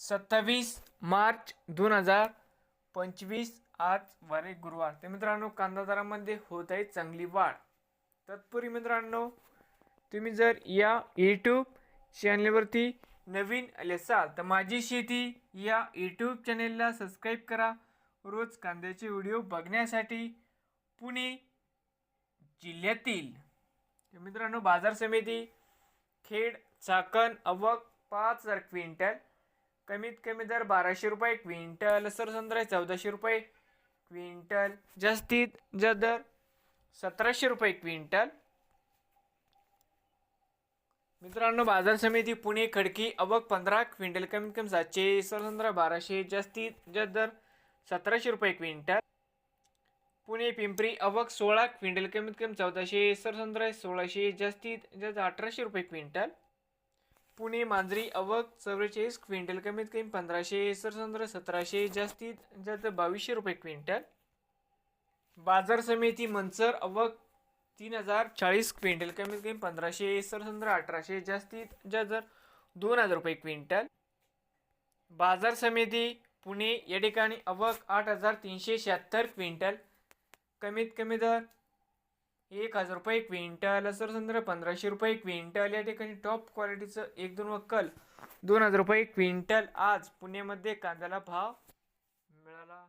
सत्तावीस मार्च दोन हजार पंचवीस आज वारे गुरुवार. तर मित्रांनो कांदा दरामध्ये होत आहे चांगली वाढ. तत्पूर्वी मित्रांनो तुम्ही जर या यूट्यूब चॅनलवरती नवीन आले असाल तर माझी शेती या यूट्यूब चॅनेलला सबस्क्राईब करा. रोज कांद्याचे व्हिडिओ बघण्यासाठी पुणे जिल्ह्यातील मित्रांनो बाजार समिती खेड चाकण अवक पाच हजार क्विंटल कमीत कमी दर बाराशे रुपये क्विंटल सरसंद्रा चौदाशे रुपये क्विंटल जास्तीत जास्त दर सतराशे रुपये क्विंटल. मित्रांनो बाजार समिती पुणे खडकी अवक पंधरा क्विंटल कमीत कमी सातशे सरसंद्रा बाराशे जास्तीत जास्त दर सतराशे रुपये क्विंटल. पुणे पिंपरी अवक सोळा क्विंटल कमीत कमी चौदाशे सरसंद्रा सोळाशे जास्तीत जास्त अठराशे रुपये क्विंटल. पुणे मांजरी अवक चव्वेचाळीस क्विंटल कमीत कमी पंधराशे सरसंद्र सतराशे जास्तीत जास्त बावीसशे रुपये क्विंटल. बाजार समिती मंचर अवक तीन हजार चाळीस क्विंटल कमीत कमी पंधराशे सरसंद्र अठराशे जास्तीत जास्त दोन हजार रुपये क्विंटल. बाजार समिती पुणे या ठिकाणी अवक आठ हजार तीनशे शहात्तर क्विंटल. कमीत कमी दर एक हजार रुपये क्विंटल सरसंद्र पंधराशे रुपये क्विंटल या ठिकाणी टॉप क्वालिटीचं एक दोन वक्कल दोन हजार रुपये क्विंटल आज पुण्यामध्ये कांद्याला भाव मिळाला.